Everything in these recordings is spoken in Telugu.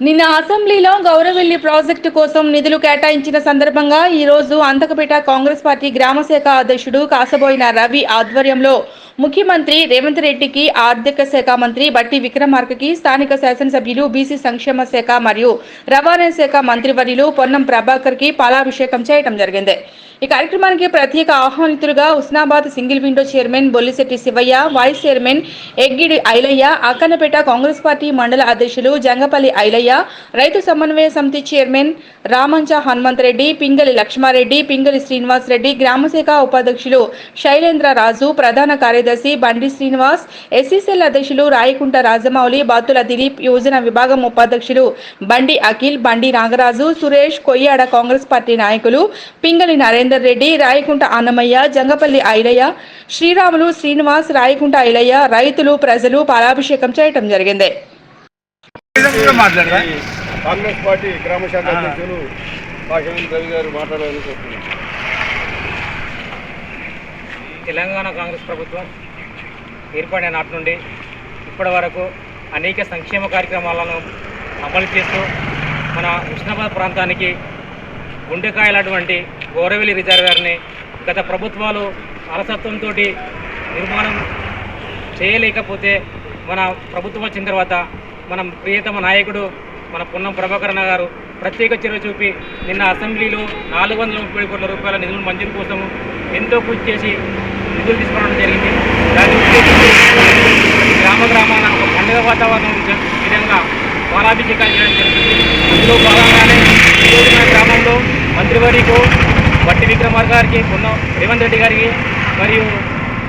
నిన్న అసెంబ్లీలో గౌరవెల్లి ప్రాజెక్టు కోసం నిధులు కేటాయించిన సందర్భంగా ఈరోజు అంతకపేట కాంగ్రెస్ పార్టీ గ్రామ శాఖ అధ్యక్షుడు కాసబోయిన రవి ఆధ్వర్యంలో ముఖ్యమంత్రి రేవంత్ రెడ్డికి ఆర్థిక శాఖ మంత్రి బట్టి విక్రమార్కకి స్థానిక శాసనసభ్యులు బీసీ సంక్షేమ శాఖ మరియు రవాణా శాఖ మంత్రివర్యులు పొన్నం ప్రభాకర్కి పాలాభిషేకం చేయడం జరిగింది. ఈ కార్యక్రమానికి ప్రత్యేక ఆహ్వానితులుగా Husnabad single window chairman Bollisetti Shivaiah vice chairman Eggidi Ailaiah Akkannapeta Congress party మండల అధ్యక్షులు జంగపల్లి ఐలయ్య రైతు సమన్వయ సమితి చైర్మన్ రామంచ హనుమంత్ రెడ్డి పింగలి లక్ష్మారెడ్డి పింగలి శ్రీనివాస్ రెడ్డి గ్రామశాఖ ఉపాధ్యక్షులు శైలేంద్ర రాజు ప్రధాన కార్యదర్శి బండి శ్రీనివాస్ ఎస్సీసీఎల్ అధ్యక్షులు రాయకుంట రాజమౌళి బాతుల దిలీప్ యోజన విభాగం ఉపాధ్యక్షులు బండి అఖిల్ బండి నాగరాజు సురేష్ కొయ్యాడ కాంగ్రెస్ పార్టీ నాయకులు పింగలి నరేంద్ర రెడ్డి రాయకుంట అన్నమయ్య జంగపల్లి ఐలయ్య శ్రీరాములు శ్రీనివాస్ రాయకుంట ఐలయ్య రైతులు ప్రజలు పాలాభిషేకం చేయటం జరిగింది. కూడా మాట్లాడరా? కాంగ్రెస్ పార్టీ గ్రామ శాఖ అధ్యక్షులు భాషవేంద్ర రవి గారు మాట్లాడాలని కోరుతున్నాను తెలంగాణ కాంగ్రెస్ ప్రభుత్వం ఏర్పడిన నాటి నుండి ఇప్పటి వరకు అనేక సంక్షేమ కార్యక్రమాలను అమలు చేస్తూ మన ఉష్ణాబాద్ ప్రాంతానికి గుండెకాయలటువంటి గౌరవెల్లి గారిని గత ప్రభుత్వాలు అలసత్వంతో నిర్మాణం చేయలేకపోతే మన ప్రభుత్వం వచ్చిన తర్వాత మన ప్రియతమ నాయకుడు మన పొన్నం ప్రభాకరణ గారు ప్రత్యేక చర్య చూపి నిన్న అసెంబ్లీలో నాలుగు వందల ముప్పై కోట్ల రూపాయల నిధులు మంజూరు కోసం ఎంతో కృషి చేసి నిధులు తీసుకోవడం జరిగింది. దాన్ని గ్రామ గ్రామాన ఒక పండుగ వాతావరణం విధంగా బాలాభిషేకాలు చేయడం జరిగింది. అందులో భాగంగానే ఈరోజు మన గ్రామంలో మంత్రివర్యకు బట్టి విక్రమార్ గారికి పొన్నం రేవంత్ రెడ్డి గారికి మరియు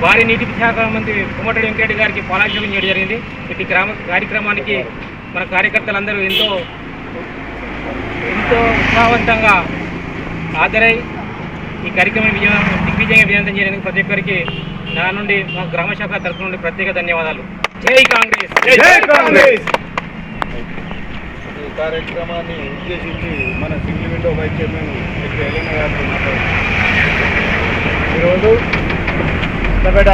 వారి నీటి శాఖ మంత్రి కుమ్మటి వెంకరెడ్డి గారికి పాలాభిషేకం చేయడం జరిగింది. ఇటు గ్రామ కార్యక్రమానికి మన కార్యకర్తలందరూ ఎంతో ఎంతో ఉత్సాహవంతంగా హాజరై ఈ కార్యక్రమం విజయం దిగ్విజయంగా విజయంతం చేయడానికి ప్రతి ఒక్కరికి నా నుండి మా గ్రామ శాఖ తరఫు నుండి ప్రత్యేక ధన్యవాదాలు. జై కాంగ్రెస్! జై కాంగ్రెస్! కార్యక్రమాన్ని ఉద్దేశించి మన single window vice chairman S P ఎలైన గారితో మాట్లాడుతున్నాం. ఈరోజు కొత్తపేట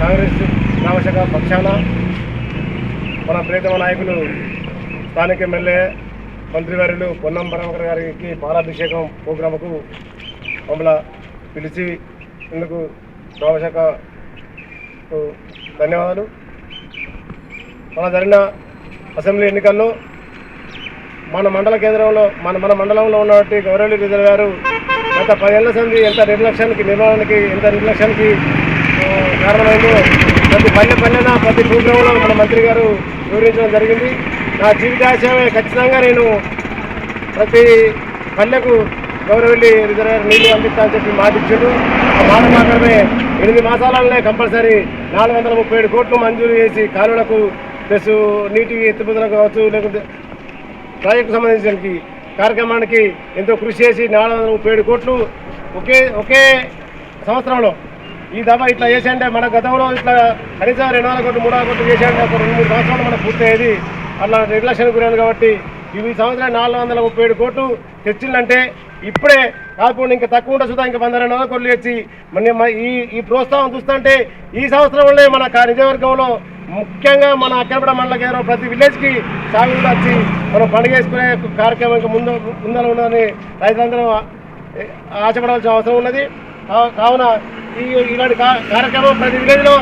కాంగ్రెస్ గ్రామశాఖ పక్షాన మన ప్రియతమ నాయకులు స్థానిక ఎమ్మెల్యే మంత్రివర్యులు పొన్నం పరమకర్ గారికి పాలాభిషేకం ప్రోగ్రాంకు మమ్మల్ని పిలిచి ఇందుకు గ్రామశాఖకు ధన్యవాదాలు. మన జరిగిన అసెంబ్లీ ఎన్నికల్లో మన మండల కేంద్రంలో మన మన మండలంలో ఉన్నటువంటి గౌరవలి రిజర్వ్ గారు గత పదేళ్ళ సంది ఎంత నిర్లక్ష్యానికి నిర్మాణానికి ఎంత నిర్లక్ష్యానికి కారణమైందో ప్రతి పల్లె పల్లెన ప్రతి ప్రోగ్రాంలో మన మంత్రి గారు వివరించడం జరిగింది. నా జీవితాశయమే ఖచ్చితంగా నేను ప్రతి పల్లెకు గౌరవల్లి రిజర్వేర్ నీళ్ళు అందిస్తా అని చెప్పి మాటిచ్చాడు ఆ మాట మాత్రమే ఎనిమిది మాసాలనే కంపల్సరీ నాలుగు వందల ముప్పై ఏడు కోట్లు మంజూరు చేసి కాలువలకు ప్లస్ నీటి ఎత్తిపోతలకు కావచ్చు లేకపోతే ప్రాజెక్టు సంబంధించిన కార్యక్రమానికి ఎంతో కృషి చేసి నాలుగు వందల ముప్పై ఏడు కోట్లు ఒకే ఒకే సంవత్సరంలో ఈ దఫా ఇట్లా చేసంటే మన గతంలో ఇట్లా కనీసం రెండు వందల కోట్లు మూడు వందల కోట్లు చేసంటే ఒక రెండు మూడు సంవత్సరాలు మనకు పూర్తయ్యేది. అట్లా నిర్లక్ష్యానికి గురైంది కాబట్టి ఇవి సంవత్సరాలు సంవత్సరం నాలుగు వందల ముప్పై ఏడు కోట్లు తెచ్చిందంటే ఇప్పుడే కాకుండా ఇంకా తక్కువ ఉంటే సుధా ఇంకా వంద రెండు వందల కోట్లు తెచ్చి మన ఈ ఈ ప్రోత్సాహం చూస్తుంటే ఈ సంవత్సరంలో మన నిజవర్గంలో ముఖ్యంగా మన అక్కడపడ మండల కేంద్రం ప్రతి విలేజ్కి సాగులు వచ్చి మనం పండుగ చేసుకునే కార్యక్రమం ఇంకా ముందు ముందర ఉన్నదని రైతులందరూ ఆశపడవలసిన ఆశపడాల్సిన అవసరం ఉన్నది. కావున ఈ ఇలాంటి కార్యక్రమం ప్రతి విలేజ్లో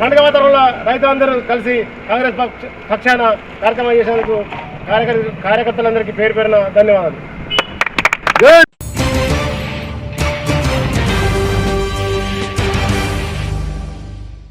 పండుగ వాతావరణంలో రైతులందరూ కలిసి కాంగ్రెస్ పక్ష పక్షాన కార్యక్రమం చేసేందుకు కార్యకర్త కార్యకర్తలందరికీ పేరు పేరున ధన్యవాదాలు.